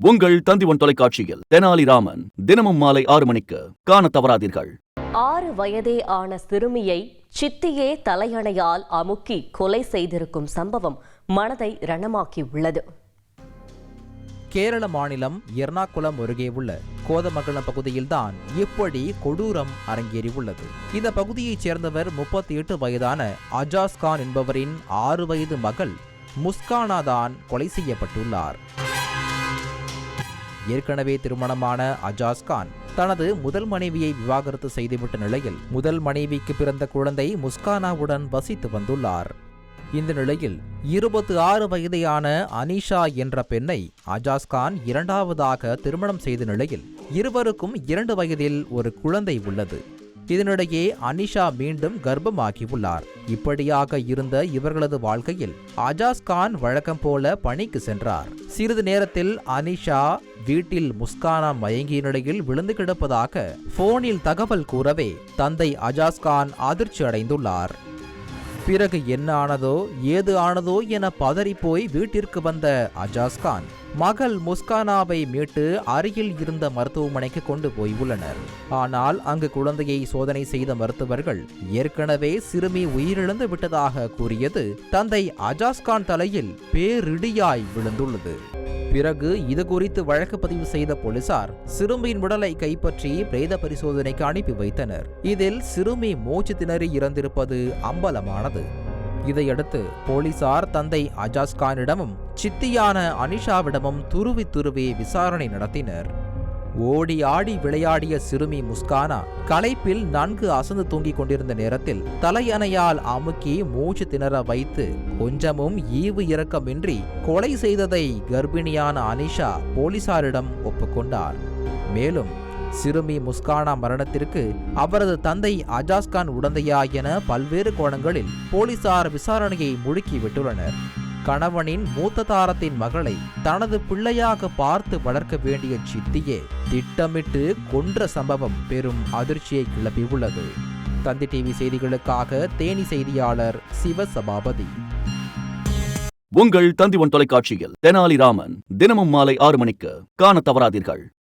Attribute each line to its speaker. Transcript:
Speaker 1: உங்கள் தந்திவன் தொலைக்காட்சியில் தெனாலிராமன் தினமும் மாலை ஆறு மணிக்கு காண தவறாதீர்கள்.
Speaker 2: ஆறு வயதே ஆன சிறுமியை சித்தியே தலையணையால் அமுக்கி கொலை செய்திருக்கும் சம்பவம் மனதை ரணமாக்கி உள்ளது
Speaker 3: கேரள மாநிலம் எர்ணாகுளம் அருகே உள்ள கோதமங்கலம் பகுதியில்தான் இப்படி கொடூரம் அரங்கேறியுள்ளது. இந்த பகுதியைச் சேர்ந்தவர் முப்பத்தி எட்டு வயதான அஜாஸ் கான் என்பவரின் ஆறு வயது மகள் முஸ்கானா தான் கொலை செய்யப்பட்டுள்ளார். ஏற்கனவே திருமணமான அஜாஸ் கான் தனது முதல் மனைவியை விவாகரத்து செய்துவிட்ட நிலையில் முதல் மனைவிக்கு பிறந்த குழந்தை முஸ்கானாவுடன் வசித்து வந்துள்ளார். இந்த நிலையில் இருபத்தி ஆறு வயதையான அனிஷா என்ற பெண்ணை அஜாஸ் கான் இரண்டாவதாக திருமணம் செய்த நிலையில் இருவருக்கும் இரண்டு வயதில் ஒரு குழந்தை உள்ளது. இதனிடையே அனிஷா மீண்டும் கர்ப்பமாகியுள்ளார். இப்படியாக இருந்த இவர்களது வாழ்க்கையில் அஜாஸ் கான் வழக்கம் போல பணிக்கு சென்றார். சிறிது நேரத்தில் அனிஷா வீட்டில் முஸ்கானா மயங்கிய நிலையில் விழுந்து கிடப்பதாக போனில் தகவல் கூறவே தந்தை அஜாஸ் கான் அதிர்ச்சி அடைந்துள்ளார் பிறகு என்ன ஆனதோ ஏது ஆனதோ என பதறிப்போய் வீட்டிற்கு வந்த அஜாஸ்கான் மகள் முஸ்கானாவை மீட்டு அருகில் இருந்த மருத்துவமனைக்கு கொண்டு போய் உள்ளனர். ஆனால் அங்கு குழந்தையை சோதனை செய்த மருத்துவர்கள் ஏற்கனவே சிறுமி உயிரிழந்து விட்டதாக கூறியது தந்தை அஜாஸ்கான் தலையில் பேரிடியாய் விழுந்துள்ளது. பிறகு இது குறித்து வழக்கு பதிவு செய்த போலீசார் சிறுமியின் உடலை கைப்பற்றி பிரேத பரிசோதனைக்கு அனுப்பி வைத்தனர். இதில் சிறுமி மூச்சு திணறி இறந்திருப்பது அம்பலமானது. இதையடுத்து போலீசார் தந்தை அஜாஸ் கானிடமும் சித்தியான அனிஷாவிடமும் துருவி துருவி விசாரணை நடத்தினர். ஓடி ஆடி விளையாடிய சிறுமி முஸ்கானா களைப்பில் நன்கு அசந்து தூங்கிக் கொண்டிருந்த நேரத்தில் தலையணையால் அமுக்கி மூச்சு திணற வைத்து கொஞ்சமும் ஈவு இரக்கமின்றி கொலை செய்ததை கர்ப்பிணியான அனிஷா போலீசாரிடம் ஒப்புக்கொண்டார். மேலும் சிறுமி முஸ்கானா மரணத்திற்கு அவரது தந்தை அஜாஸ்கான் உடந்தையா என பல்வேறு கோணங்களில் போலீசார் விசாரணையை முடுக்கிவிட்டுள்ளனர் கணவனின் மூத்த தாரத்தின் மகளை தனது பிள்ளையாக பார்த்து வளர்க்க வேண்டிய சித்தியே திட்டமிட்டு கொன்ற சம்பவம் பெரும் அதிர்ச்சியை கிளப்பியுள்ளது. தந்தி டிவி செய்திகளுக்காக தேனி செய்தியாளர் சிவசபாபதி.
Speaker 1: உங்கள் தந்திவன் தொலைக்காட்சியில் தெனாலிராமன் தினமும் மாலை ஆறு மணிக்கு காண தவறாதீர்கள்.